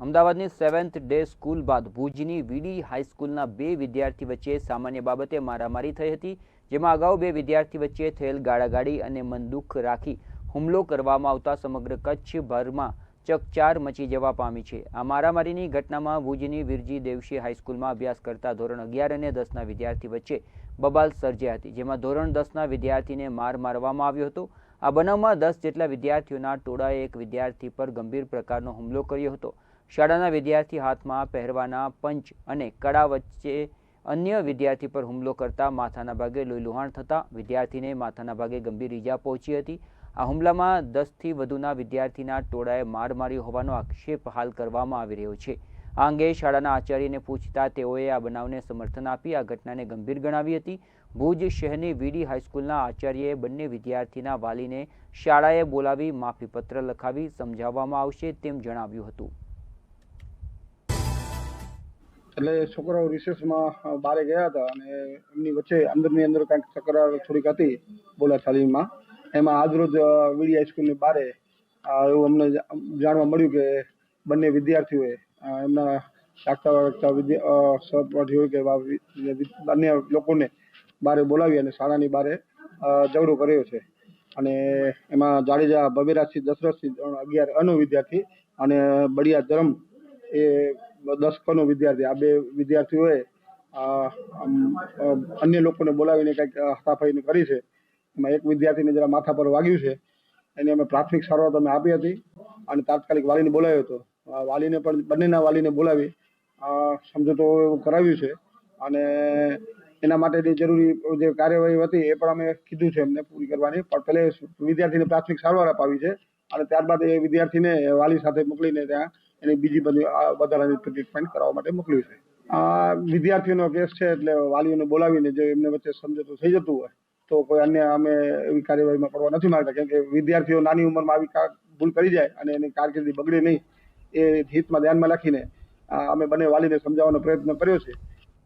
અમદાવાદની seventh day school બાદ ભુજની વીડી હાઈસ્કૂલના બે વિદ્યાર્થી વચ્ચે સામાન્ય બાબતે મારામારી થઈ હતી, જેમાં અગાઉ બે વિદ્યાર્થી વચ્ચે થયેલ ગાળાગાડી અને મનદુખ રાખી હુમલો કરવામાં આવતા સમગ્ર કચ્છભરમાં ચકચાર મચી જવા પામી છે. આ મારામારીની ઘટનામાં ભુજની વીરજી દેવશી હાઈસ્કૂલમાં અભ્યાસ કરતા ધોરણ અગિયાર અને દસના વિદ્યાર્થી વચ્ચે બબાલ સર્જાઈ હતી, જેમાં ધોરણ દસના વિદ્યાર્થીને માર મારવામાં આવ્યો હતો. આ બનાવમાં દસ જેટલા વિદ્યાર્થીઓના ટોળાએ એક વિદ્યાર્થી પર ગંભીર પ્રકારનો હુમલો કર્યો હતો. શાળાના વિદ્યાર્થી હાથમાં પહેરવાના પંચ અને કડા વચ્ચે અન્ય વિદ્યાર્થી પર હુમલો કરતા માથાના ભાગે લોહીલુહાણ થતાં વિદ્યાર્થીને માથાના ભાગે ગંભીર ઈજા પહોંચી હતી. આ હુમલામાં દસથી વધુના વિદ્યાર્થીના ટોળાએ માર માર્યો હોવાનો આક્ષેપ હાલ કરવામાં આવી રહ્યો છે. આ અંગે શાળાના આચાર્યને પૂછતા તેઓએ આ બનાવને સમર્થન આપી આ ઘટનાને ગંભીર ગણાવી હતી. ભુજ શહેરની વીડી હાઈસ્કૂલના આચાર્યએ બંને વિદ્યાર્થીના વાલીને શાળાએ બોલાવી માફીપત્ર લખાવી સમજાવવામાં આવશે તેમ જણાવ્યું હતું. એટલે છોકરાઓ રિસેસમાં બહાર ગયા હતા અને એમની વચ્ચે અંદરની અંદર કાંઈક તકરાર થોડીક હતી બોલાચાલીમાં એમાં આજરોજ વીડી હાઈસ્કૂલની બારે એવું અમને જાણવા મળ્યું કે બંને વિદ્યાર્થીઓએ એમના લાગતા વાગતા સહપાઠીઓ કે અન્ય લોકોને બારે બોલાવી અને શાળાની બારે ઝઘડો કર્યો છે. અને એમાં જાડેજા ભવેરાજસિંહ દશરથસિંહ ત્રણ અગિયાર અનો વિદ્યાર્થી અને બળિયા ધરમ એ દસ કનો વિદ્યાર્થી. આ બે વિદ્યાર્થીઓએ અન્ય લોકોને બોલાવીને કંઈક હાથાપાઈ કરી છે. એમાં એક વિદ્યાર્થીને જરા માથા પર વાગ્યું છે. એને અમે પ્રાથમિક સારવાર અમે આપી હતી અને તાત્કાલિક વાલીને બોલાવ્યો હતો. વાલીને પણ, બંનેના વાલીને બોલાવી સમજૂતો એવું કરાવ્યું છે. અને એના માટેની જરૂરી જે કાર્યવાહી હતી એ પણ અમે કીધું છે એમને પૂરી કરવાની. પણ પહેલે વિદ્યાર્થીને પ્રાથમિક સારવાર અપાવી છે અને ત્યારબાદ એ વિદ્યાર્થીને વાલી સાથે મોકલીને ત્યાં એની બીજી બધી વધારાની ટ્રીટમેન્ટ કરાવવા માટે મોકલ્યું છે. આ વિદ્યાર્થીઓનો કેસ છે એટલે વાલીઓને બોલાવીને જો એમને વચ્ચે સમજૂતું થઈ જતું હોય, તો કોઈ અન્ય અમે એવી કાર્યવાહીમાં પડવા નથી માંગતા. કેમ કે વિદ્યાર્થીઓ નાની ઉંમરમાં આવી ભૂલ કરી જાય અને એની કારકિર્દી બગડે નહીં એ હિતમાં ધ્યાનમાં રાખીને અમે બંને વાલીને સમજાવવાનો પ્રયત્ન કર્યો છે.